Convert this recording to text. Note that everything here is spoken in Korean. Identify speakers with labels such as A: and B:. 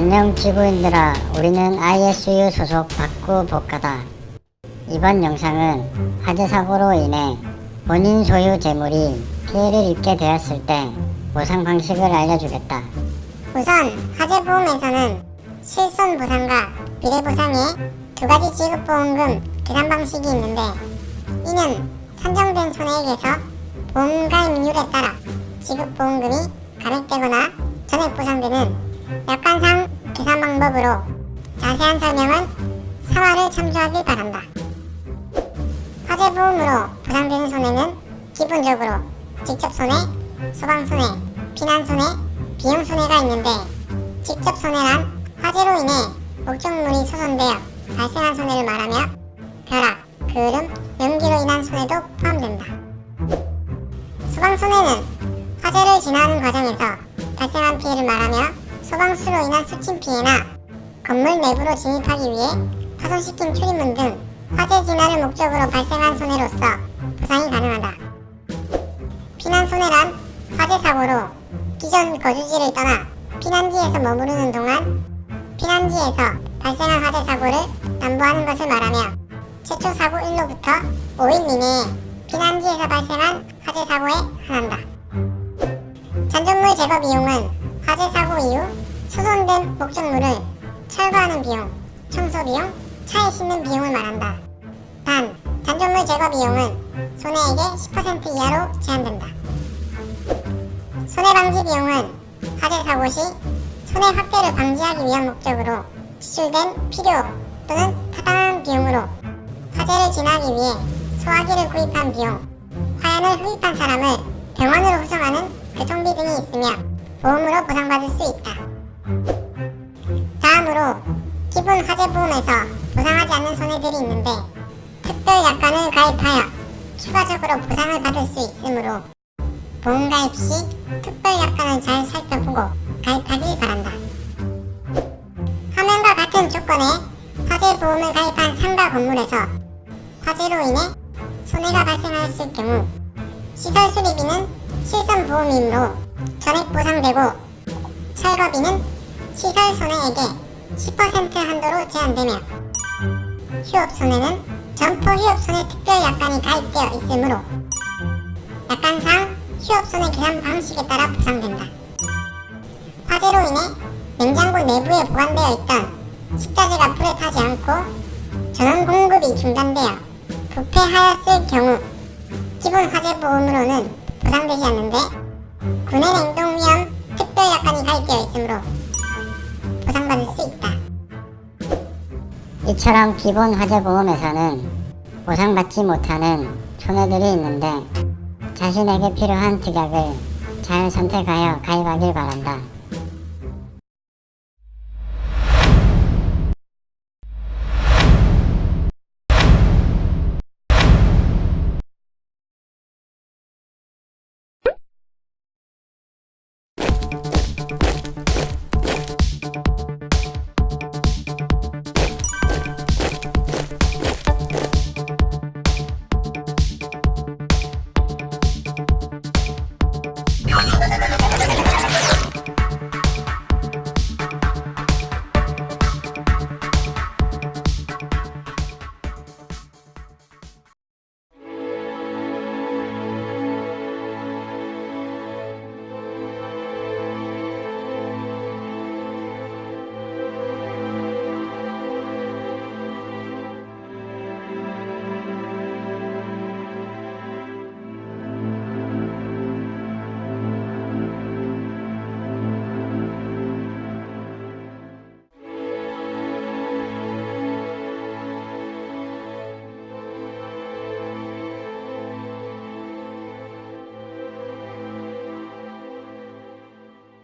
A: 안녕 지구인들아. 우리는 ISU 소속 박구 복가다. 이번 영상은 화재 사고로 인해 본인 소유 재물이 피해를 입게 되었을 때 보상 방식을 알려주겠다.
B: 우선 화재보험에서는 실손 보상과 미래 보상의 두 가지 지급보험금 계산 방식이 있는데 이는 산정된 손해액에서 보험 가입률에 따라 지급보험금이 감액되거나 전액 보상되는 약관상 계산 방법으로 자세한 설명은 3화를 참조하길 바란다. 화재 보험으로 보상되는 손해는 기본적으로 직접 손해, 소방 손해, 피난 손해, 비용 손해가 있는데 직접 손해란 화재로 인해 목적물이 소선되어 발생한 손해를 말하며 벼락, 그을음, 연기로 인한 손해도 포함된다. 소방 손해는 화재를 진화하는 과정에서 소방수로 인한 수침 피해나 건물 내부로 진입하기 위해 파손시킨 출입문 등 화재 진화를 목적으로 발생한 손해로서 보상이 가능하다. 피난 손해란 화재 사고로 기존 거주지를 떠나 피난지에서 머무르는 동안 피난지에서 발생한 화재 사고를 담보하는 것을 말하며 최초 사고 일로부터 5일 이내에 피난지에서 발생한 화재 사고에 한한다. 잔존물 제거 비용은 화재 사고 이후 수선된 목적물을 철거하는 비용, 청소 비용, 차에 싣는 비용을 말한다. 단, 잔존물 제거 비용은 손해액의 10% 이하로 제한된다. 손해 방지 비용은 화재 사고 시 손해 확대를 방지하기 위한 목적으로 지출된 필요 또는 타당한 비용으로 화재를 진화하기 위해 소화기를 구입한 비용, 화약을 흡입한 사람을 병원으로 후송하는 교통비 등이 있으며 보험으로 보상받을 수 있다. 다음으로 기본 화재보험에서 보상하지 않는 손해들이 있는데 특별 약관을 가입하여 추가적으로 보상을 받을 수 있으므로 보험 가입 시 특별 약관을 잘 살펴보고 가입하길 바란다. 화면과 같은 조건에 화재 보험을 가입한 상가 건물에서 화재로 인해 손해가 발생하였을 경우 시설 수리비는 실손 보험이므로 전액 보상되고 철거비는 시설 손해액의 10% 한도로 제한되며 휴업 손해는 점포 휴업 손해 특별 약관이 가입되어 있으므로 약관상 휴업 손해 계산 방식에 따라 보상된다. 화재로 인해 냉장고 내부에 보관되어 있던 식자재가 불에 타지 않고 전원 공급이 중단되어 부패하였을 경우 기본 화재 보험으로는 보상되지 않는데 군의 냉동 위험 특별 약관이 가입되어 있으므로
A: 이처럼 기본 화재 보험에서는 보상받지 못하는 손해들이 있는데 자신에게 필요한 특약을 잘 선택하여 가입하길 바란다.